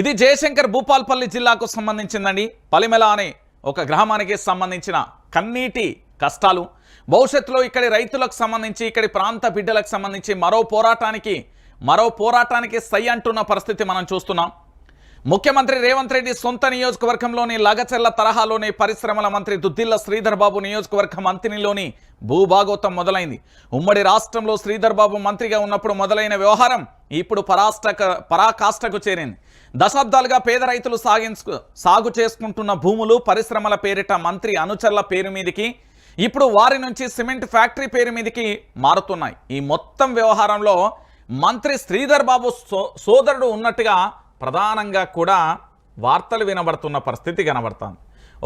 ఇది జయశంకర్ భూపాల్పల్లి జిల్లాకు సంబంధించిందండి. పలిమెల అనే ఒక గ్రామానికి సంబంధించిన కన్నీటి కష్టాలు. భవిష్యత్తులో ఇక్కడి రైతులకు సంబంధించి ఇక్కడి ప్రాంత బిడ్డలకు సంబంధించి మరో పోరాటానికి మరో పోరాటానికి సై అంటున్న పరిస్థితి మనం చూస్తున్నాం. ముఖ్యమంత్రి రేవంత్ రెడ్డి సొంత నియోజకవర్గంలోని లగచెల్ల తరహాలోని పరిశ్రమల మంత్రి దుద్దిల్ల శ్రీధర్ బాబు నియోజకవర్గం అంతినిలోని భూభాగోతం మొదలైంది. ఉమ్మడి రాష్ట్రంలో శ్రీధర్ బాబు మంత్రిగా ఉన్నప్పుడు మొదలైన వ్యవహారం ఇప్పుడు పరాష్టక పరాకాష్టకు చేరింది. దశాబ్దాలుగా పేద రైతులు సాగించు సాగు చేసుకుంటున్న భూములు పరిశ్రమల పేరిట మంత్రి అనుచరుల పేరు మీదికి ఇప్పుడు వారి నుంచి సిమెంట్ ఫ్యాక్టరీ పేరు మీదకి మారుతున్నాయి. ఈ మొత్తం వ్యవహారంలో మంత్రి శ్రీధర్ బాబు సో సోదరుడు ఉన్నట్టుగా ప్రధానంగా కూడా వార్తలు వినబడుతున్న పరిస్థితి కనబడుతుంది.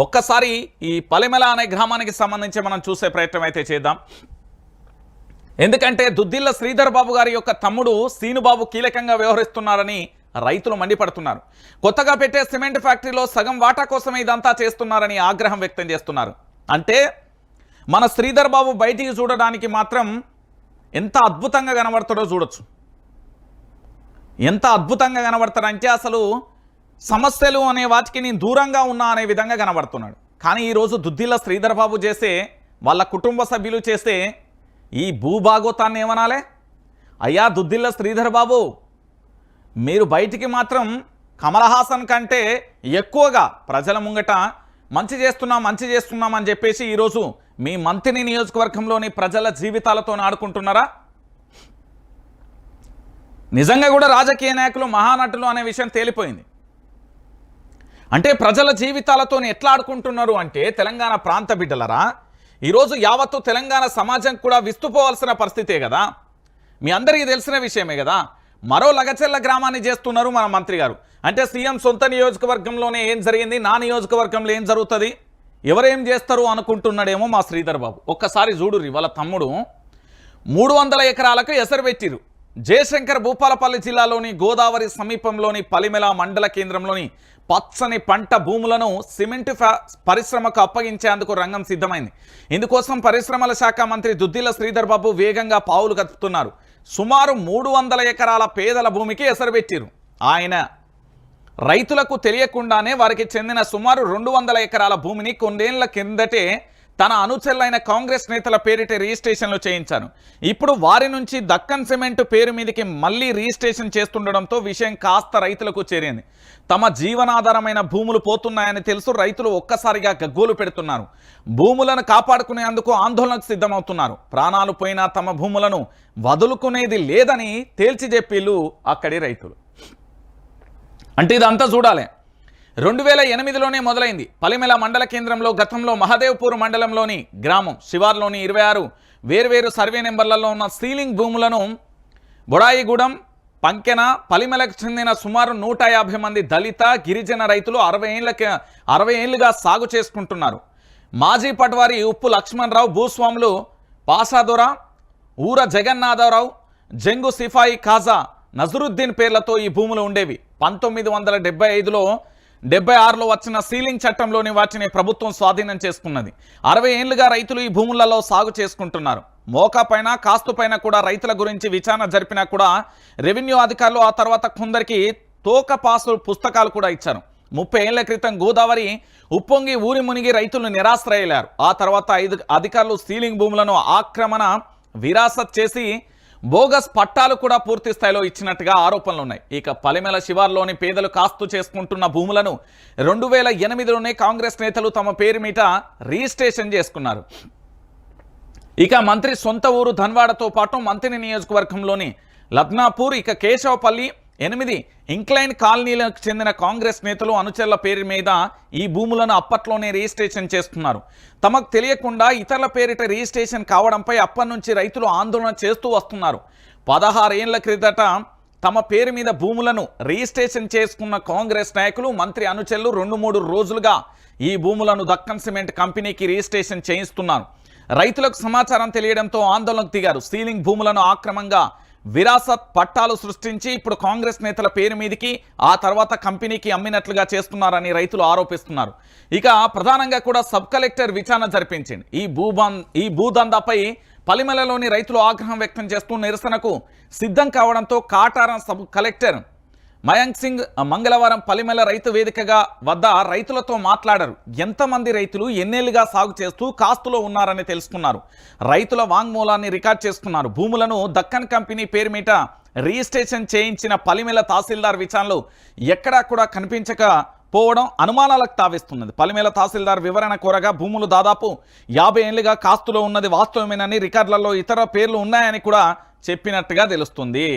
ఒక్కసారి ఈ పలిమెల అనే గ్రామానికి సంబంధించి మనం చూసే ప్రయత్నం అయితే చేద్దాం. ఎందుకంటే దుద్దిల్ల శ్రీధర్ బాబు గారి యొక్క తమ్ముడు సీనుబాబు కీలకంగా వ్యవహరిస్తున్నారని రైతులు మండిపడుతున్నారు. కొత్తగా పెట్టే సిమెంట్ ఫ్యాక్టరీలో సగం వాటా కోసమే ఇదంతా చేస్తున్నారని ఆగ్రహం వ్యక్తం చేస్తున్నారు. అంటే మన శ్రీధర్ బాబు బయటికి చూడడానికి మాత్రం ఎంత అద్భుతంగా కనబడతాడో చూడొచ్చు. ఎంత అద్భుతంగా కనబడతాడంటే అసలు సమస్యలు అనే వాటికి నేను దూరంగా ఉన్నా అనే విధంగా కనబడుతున్నాడు. కానీ ఈరోజు దుద్దిల్ల శ్రీధర్ బాబు చేసే వాళ్ళ కుటుంబ సభ్యులు చేస్తే ఈ భూభాగోతాన్ని ఏమనాలే? అయ్యా దుద్దిల్ల శ్రీధర్ బాబు మీరు బయటికి మాత్రం కమల్ హాసన్ కంటే ఎక్కువగా ప్రజల ముంగట మంచి చేస్తున్నాం మంచి చేస్తున్నాం అని చెప్పేసి ఈరోజు మీ మంత్రిని నియోజకవర్గంలోని ప్రజల జీవితాలతో ఆడుకుంటున్నారా? నిజంగా కూడా రాజకీయ నాయకులు మహానటులు అనే విషయం తేలిపోయింది. అంటే ప్రజల జీవితాలతో ఎట్లా ఆడుకుంటున్నారు అంటే తెలంగాణ ప్రాంత బిడ్డలరా ఈరోజు యావత్తు తెలంగాణ సమాజం కూడా విస్తుపోవాల్సిన పరిస్థితే కదా. మీ అందరికీ తెలిసిన విషయమే కదా. మరో లగచెల్ల గ్రామాన్ని చేస్తున్నారు మన మంత్రి గారు. అంటే సీఎం సొంత నియోజకవర్గంలోనే ఏం జరిగింది? నా నియోజకవర్గంలో ఏం జరుగుతుంది? ఎవరేం చేస్తారు అనుకుంటున్నాడేమో మా శ్రీధర్ బాబు. ఒక్కసారి చూడుర్రి వాళ్ళ తమ్ముడు మూడు వందల ఎకరాలకు ఎసరు పెట్టిరు జయశంకర్ భూపాలపల్లి జిల్లాలోని గోదావరి సమీపంలోని పలిమెల మండల కేంద్రంలోని పచ్చని పంట భూములను సిమెంట్ ఫ్యా పరిశ్రమకు అప్పగించేందుకు రంగం సిద్ధమైంది. ఇందుకోసం పరిశ్రమల శాఖ మంత్రి దుద్దిల శ్రీధర్ బాబు వేగంగా పావులు కదుపుతున్నారు సుమారు మూడు వందల ఎకరాల పేదల భూమికి ఎసరు పెట్టిరు ఆయన రైతులకు తెలియకుండానే వారికి చెందిన సుమారు రెండు వందల ఎకరాల భూమిని కొన్నేళ్ళ కిందటే తన అనుచరులైన కాంగ్రెస్ నేతల పేరిట రిజిస్ట్రేషన్లు చేయించారు ఇప్పుడు వారి నుంచి దక్కన్ సిమెంట్ పేరు మీదకి మళ్ళీ రిజిస్ట్రేషన్ చేస్తుండడంతో విషయం కాస్త రైతులకు చేరింది. తమ జీవనాధారమైన భూములు పోతున్నాయని తెలుసు రైతులు ఒక్కసారిగా గగ్గోలు పెడుతున్నారు. భూములను కాపాడుకునేందుకు ఆందోళనకు సిద్ధమవుతున్నారు. ప్రాణాలు పోయినా తమ భూములను వదులుకునేది లేదని తేల్చి చెప్పిళ్ళు అక్కడి రైతులు. అంటే ఇదంతా చూడాలి. రెండు వేల ఎనిమిదిలోనే మొదలైంది. పలిమెల మండల కేంద్రంలో గతంలో మహదేవ్పూర్ మండలంలోని గ్రామం శివార్లోని ఇరవై ఆరు వేర్వేరు సర్వే నెంబర్లలో ఉన్న సీలింగ్ భూములను బొడాయిగూడెం పంకెన పలిమెలకు చెందిన సుమారు నూట యాభై మంది దళిత గిరిజన రైతులు అరవై ఏళ్ళకి అరవై ఏళ్ళుగా సాగు చేసుకుంటున్నారు. మాజీ పట్వారి ఉప్పు లక్ష్మణరావు భూస్వాములు పాసాదొర ఊర జగన్నాథరావు జంగు సిఫాయి ఖాజా నజరుద్దీన్ పేర్లతో ఈ భూములు ఉండేవి. పంతొమ్మిది వందల డెబ్బై ఐదులో డెబ్బై ఆరులో వచ్చిన సీలింగ్ చట్టంలోని వాటిని ప్రభుత్వం స్వాధీనం చేసుకున్నది. అరవై ఏళ్ళుగా రైతులు ఈ భూములలో సాగు చేసుకుంటున్నారు. మోకా పైన కాస్తు పైన కూడా రైతుల గురించి విచారణ జరిపినా కూడా రెవెన్యూ అధికారులు ఆ తర్వాత కొందరికి తోక పాసు పుస్తకాలు కూడా ఇచ్చారు. ముప్పై ఏళ్ళ క్రితం గోదావరి ఉప్పొంగి ఊరి మునిగి రైతులు నిరాశ్రయలేరు ఆ తర్వాత ఐదు అధికారులు సీలింగ్ భూములను ఆక్రమణ విరాసత్ చేసి బోగస్ పట్టాలు కూడా పూర్తి స్థాయిలో ఇచ్చినట్టుగా ఆరోపణలు ఉన్నాయి ఇక పలిమెల శివార్లోని పేదలు కాస్తు చేసుకుంటున్న భూములను రెండు వేల ఎనిమిదిలోనే కాంగ్రెస్ నేతలు తమ పేరు మీద రిజిస్ట్రేషన్ చేసుకున్నారు. ఇక మంత్రి సొంత ఊరు ధన్వాడతో పాటు మంత్రి నియోజకవర్గంలోని లబ్నాపూర్ ఇక కేశవపల్లి ఎనిమిది. ఇంక్లైన్ కాలనీలకు చెందిన కాంగ్రెస్ నేతలు అనుచరుల పేరు మీద ఈ భూములను అప్పట్లోనే రిజిస్ట్రేషన్ చేస్తున్నారు. తమకు తెలియకుండా ఇతరుల పేరిట రిజిస్ట్రేషన్ కావడంపై అప్పటి నుంచి రైతులు ఆందోళన చేస్తూ వస్తున్నారు. పదహారేళ్ళ క్రితట తమ పేరు మీద భూములను రిజిస్ట్రేషన్ చేసుకున్న కాంగ్రెస్ నాయకులు మంత్రి అనుచరులు రెండు మూడు రోజులుగా ఈ భూములను దక్కన్ సిమెంట్ కంపెనీకి రిజిస్ట్రేషన్ చేయిస్తున్నారు. రైతులకు సమాచారం తెలియడంతో ఆందోళనకు దిగారు. సీలింగ్ భూములను ఆక్రమంగా విరాసత్ పట్టాలు సృష్టించి ఇప్పుడు కాంగ్రెస్ నేతల పేరు మీదకి ఆ తర్వాత కంపెనీకి అమ్మినట్లుగా చేస్తున్నారని రైతులు ఆరోపిస్తున్నారు. ఇక ప్రధానంగా కూడా సబ్ కలెక్టర్ విచారణ జరిపించింది. ఈ భూబం ఈ భూదందాపై పలిమలలోని రైతులు ఆగ్రహం వ్యక్తం చేస్తూ నిరసనకు సిద్ధం కావడంతో కాటారం సబ్ కలెక్టర్ మయాంక్ సింగ్ మంగళవారం పలిమెల రైతు వేదికగా వద్ద రైతులతో మాట్లాడారు. ఎంతమంది రైతులు ఎన్నేళ్ళుగా సాగు చేస్తూ కాస్తులో ఉన్నారని తెలుసుకున్నారు. రైతుల వాంగ్మూలాన్ని రికార్డ్ చేసుకున్నారు. భూములను దక్కన్ కంపెనీ పేరు మీద రిజిస్ట్రేషన్ చేయించిన పలిమెల తహసీల్దార్ విచారణలో ఎక్కడా కూడా కనిపించక పోవడం అనుమానాలకు తావిస్తున్నది. పలిమేల తహసీల్దార్ వివరణ కోరగా భూములు దాదాపు యాభై ఏళ్ళుగా కాస్తులో ఉన్నది వాస్తవమేనని రికార్డులలో ఇతర పేర్లు ఉన్నాయని కూడా చెప్పినట్టుగా తెలుస్తుంది.